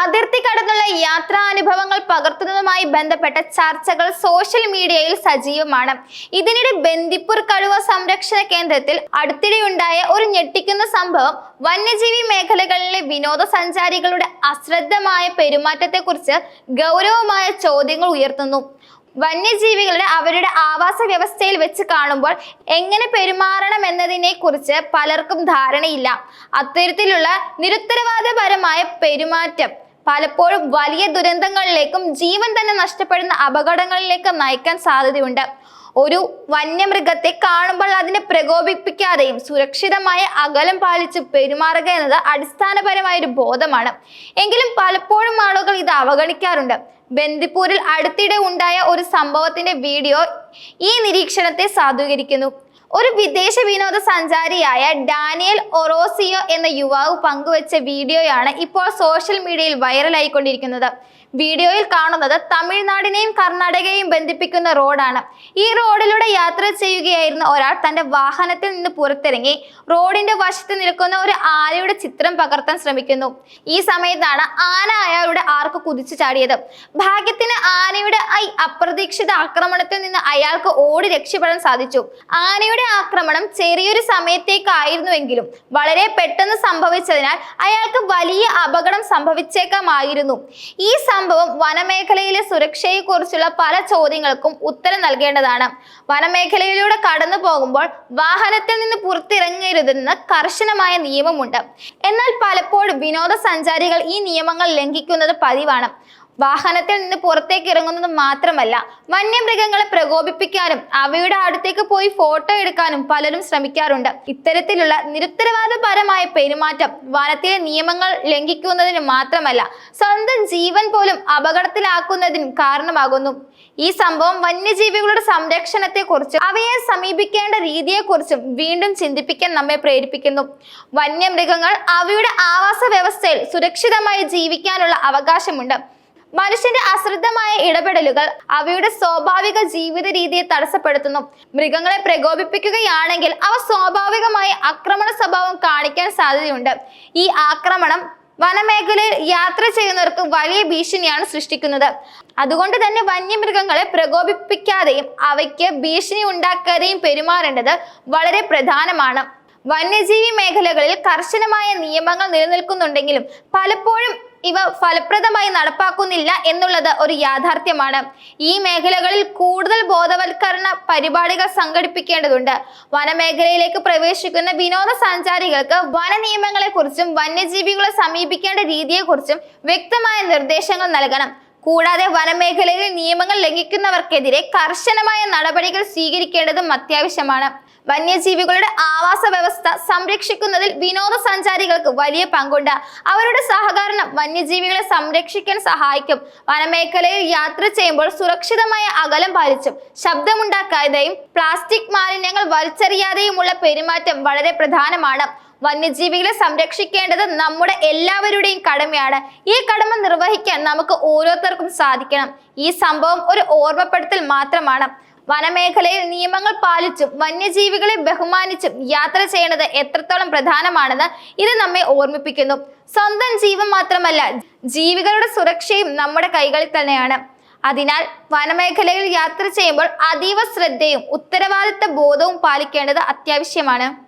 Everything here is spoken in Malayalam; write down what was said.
അതിർത്തി കടന്നുള്ള യാത്രാനുഭവങ്ങൾ പകർത്തുന്നതുമായി ബന്ധപ്പെട്ട ചർച്ചകൾ സോഷ്യൽ മീഡിയയിൽ സജീവമാണ്. ഇതിനിടെ ബന്ദിപ്പൂർ കടുവ സംരക്ഷണ കേന്ദ്രത്തിൽ അടുത്തിടെയുണ്ടായ ഒരു ഞെട്ടിക്കുന്ന സംഭവം വന്യജീവി മേഖലകളിലെ വിനോദസഞ്ചാരികളുടെ അശ്രദ്ധമായ പെരുമാറ്റത്തെക്കുറിച്ച് ഗൗരവമായ ചോദ്യങ്ങൾ ഉയർത്തുന്നു. വന്യജീവികളുടെ അവരുടെ ആവാസ വ്യവസ്ഥയിൽ വെച്ച് കാണുമ്പോൾ എങ്ങനെ പെരുമാറണം എന്നതിനെ കുറിച്ച് പലർക്കും ധാരണയില്ല. അത്തരത്തിലുള്ള നിരുത്തരവാദപരമായ പെരുമാറ്റം പലപ്പോഴും വലിയ ദുരന്തങ്ങളിലേക്കും ജീവൻ തന്നെ നഷ്ടപ്പെടുന്ന അപകടങ്ങളിലേക്കും നയിക്കാൻ സാധ്യതയുണ്ട്. ഒരു വന്യമൃഗത്തെ കാണുമ്പോൾ അതിനെ പ്രകോപിപ്പിക്കാതെയും സുരക്ഷിതമായ അകലം പാലിച്ച് പെരുമാറുക എന്നത് അടിസ്ഥാനപരമായ ഒരു ബോധമാണ്. എങ്കിലും പലപ്പോഴും ആളുകൾ ഇത് അവഗണിക്കാറുണ്ട്. ബന്ദിപ്പൂരിൽ അടുത്തിടെ ഉണ്ടായ ഒരു സംഭവത്തിന്റെ വീഡിയോ ഈ നിരീക്ഷണത്തെ സാധൂകരിക്കുന്നു. ഒരു വിദേശ വിനോദസഞ്ചാരിയായ ഡാനിയൽ ഒറോസിയോ എന്ന യുവാവ് പങ്കുവച്ച വീഡിയോയാണ് ഇപ്പോൾ സോഷ്യൽ മീഡിയയിൽ വൈറലായിക്കൊണ്ടിരിക്കുന്നത്. വീഡിയോയിൽ കാണുന്നത് തമിഴ്നാടിനെയും കർണാടകയെയും ബന്ധിപ്പിക്കുന്ന റോഡാണ്. ഈ റോഡിലൂടെ യാത്ര ചെയ്യുകയായിരുന്ന ഒരാൾ തന്റെ വാഹനത്തിൽ നിന്ന് പുറത്തിറങ്ങി റോഡിന്റെ വശത്ത് നിൽക്കുന്ന ഒരു ആനയുടെ ചിത്രം പകർത്താൻ ശ്രമിക്കുന്നു. ഈ സമയത്താണ് ആന അയാളുടെ ആർക്ക് കുതിച്ചു ചാടിയത്. ഭാഗ്യത്തിന് ആനയുടെ ഐ അപ്രതീക്ഷിത ആക്രമണത്തിൽ നിന്ന് അയാൾക്ക് ഓടി രക്ഷപ്പെടാൻ സാധിച്ചു. ആനയുടെ ആക്രമണം ചെറിയൊരു സമയത്തേക്കായിരുന്നുവെങ്കിലും വളരെ പെട്ടെന്ന് സംഭവിച്ചതിനാൽ അയാൾക്ക് വലിയ അപകടം സംഭവിച്ചേക്കാമായിരുന്നു. ഈ സംഭവം വനമേഖലയിലെ സുരക്ഷയെക്കുറിച്ചുള്ള പല ചോദ്യങ്ങൾക്കും ഉത്തരം നൽകേണ്ടതാണ്. വനമേഖലയിലൂടെ കടന്നു പോകുമ്പോൾ വാഹനത്തിൽ നിന്ന് പുറത്തിറങ്ങരുതെന്ന് കർശനമായ നിയമമുണ്ട്. എന്നാൽ പലപ്പോഴും വിനോദസഞ്ചാരികൾ ഈ നിയമങ്ങൾ ലംഘിക്കുന്നത് പതിവാണ്. വാഹനത്തിൽ നിന്ന് പുറത്തേക്ക് ഇറങ്ങുന്നത് മാത്രമല്ല വന്യമൃഗങ്ങളെ പ്രകോപിപ്പിക്കാനും അവയുടെ അടുത്തേക്ക് പോയി ഫോട്ടോ എടുക്കാനും പലരും ശ്രമിക്കാറുണ്ട്. ഇത്തരത്തിലുള്ള നിരുത്തരവാദപരമായ പെരുമാറ്റം വനത്തിലെ നിയമങ്ങൾ ലംഘിക്കുന്നതിന് മാത്രമല്ല സ്വന്തം ജീവൻ പോലും അപകടത്തിലാക്കുന്നതിന് കാരണമാകുന്നു. ഈ സംഭവം വന്യജീവികളുടെ സംരക്ഷണത്തെക്കുറിച്ചും അവയെ സമീപിക്കേണ്ട രീതിയെക്കുറിച്ചും വീണ്ടും ചിന്തിപ്പിക്കാൻ നമ്മെ പ്രേരിപ്പിക്കുന്നു. വന്യമൃഗങ്ങൾ അവയുടെ ആവാസ വ്യവസ്ഥയിൽ സുരക്ഷിതമായി ജീവിക്കാനുള്ള അവകാശമുണ്ട്. മനുഷ്യന്റെ അശ്രദ്ധമായ ഇടപെടലുകൾ അവയുടെ സ്വാഭാവിക ജീവിത രീതിയെ തടസ്സപ്പെടുത്തുന്നു. മൃഗങ്ങളെ പ്രകോപിപ്പിക്കുകയാണെങ്കിൽ അവ സ്വാഭാവികമായി ആക്രമണ സ്വഭാവം കാണിക്കാൻ സാധ്യതയുണ്ട്. ഈ ആക്രമണം വനമേഖലയിൽ യാത്ര ചെയ്യുന്നവർക്ക് വലിയ ഭീഷണിയാണ് സൃഷ്ടിക്കുന്നത്. അതുകൊണ്ട് തന്നെ വന്യമൃഗങ്ങളെ പ്രകോപിപ്പിക്കാതെയും അവയ്ക്ക് ഭീഷണി ഉണ്ടാക്കാതെയും പെരുമാറേണ്ടത് വളരെ പ്രധാനമാണ്. വന്യജീവി മേഖലകളിൽ കർശനമായ നിയമങ്ങൾ നിലനിൽക്കുന്നുണ്ടെങ്കിലും പലപ്പോഴും ഇവ ഫലപ്രദമായി നടപ്പാക്കുന്നില്ല എന്നുള്ളത് ഒരു യാഥാർത്ഥ്യമാണ്. ഈ മേഖലകളിൽ കൂടുതൽ ബോധവൽക്കരണ പരിപാടികൾ സംഘടിപ്പിക്കേണ്ടതുണ്ട്. വനമേഖലയിലേക്ക് പ്രവേശിക്കുന്ന വിനോദസഞ്ചാരികൾക്ക് വന നിയമങ്ങളെക്കുറിച്ചും വന്യജീവികളെ സമീപിക്കേണ്ട രീതിയെക്കുറിച്ചും വ്യക്തമായ നിർദ്ദേശങ്ങൾ നൽകണം. കൂടാതെ വനമേഖലയിൽ നിയമങ്ങൾ ലംഘിക്കുന്നവർക്കെതിരെ കർശനമായ നടപടികൾ സ്വീകരിക്കേണ്ടതും അത്യാവശ്യമാണ്. വന്യജീവികളുടെ ആവാസ വ്യവസ്ഥ സംരക്ഷിക്കുന്നതിൽ വിനോദസഞ്ചാരികൾക്ക് വലിയ പങ്കുണ്ട്. അവരുടെ സഹകരണം വന്യജീവികളെ സംരക്ഷിക്കാൻ സഹായിക്കും. വനമേഖലയിൽ യാത്ര ചെയ്യുമ്പോൾ സുരക്ഷിതമായ അകലം പാലിച്ചും ശബ്ദമുണ്ടാക്കാതെയും പ്ലാസ്റ്റിക് മാലിന്യങ്ങൾ വലിച്ചെറിയാതെയുമുള്ള പെരുമാറ്റം വളരെ പ്രധാനമാണ്. വന്യജീവികളെ സംരക്ഷിക്കേണ്ടത് നമ്മുടെ എല്ലാവരുടെയും കടമയാണ്. ഈ കടമ നിർവഹിക്കാൻ നമുക്ക് ഓരോരുത്തർക്കും സാധിക്കണം. ഈ സംഭവം ഒരു ഓർമ്മപ്പെടുത്തൽ മാത്രമാണ്. വനമേഖലയിൽ നിയമങ്ങൾ പാലിച്ചും വന്യജീവികളെ ബഹുമാനിച്ചും യാത്ര ചെയ്യുന്നത് എത്രത്തോളം പ്രധാനമാണെന്ന് ഇത് നമ്മെ ഓർമ്മിപ്പിക്കുന്നു. സ്വന്തം ജീവൻ മാത്രമല്ല ജീവികളുടെ സുരക്ഷയും നമ്മുടെ കൈകളിൽ തന്നെയാണ്. അതിനാൽ വനമേഖലയിൽ യാത്ര ചെയ്യുമ്പോൾ അതീവ ശ്രദ്ധയും ഉത്തരവാദിത്ത ബോധവും പാലിക്കേണ്ടത് അത്യാവശ്യമാണ്.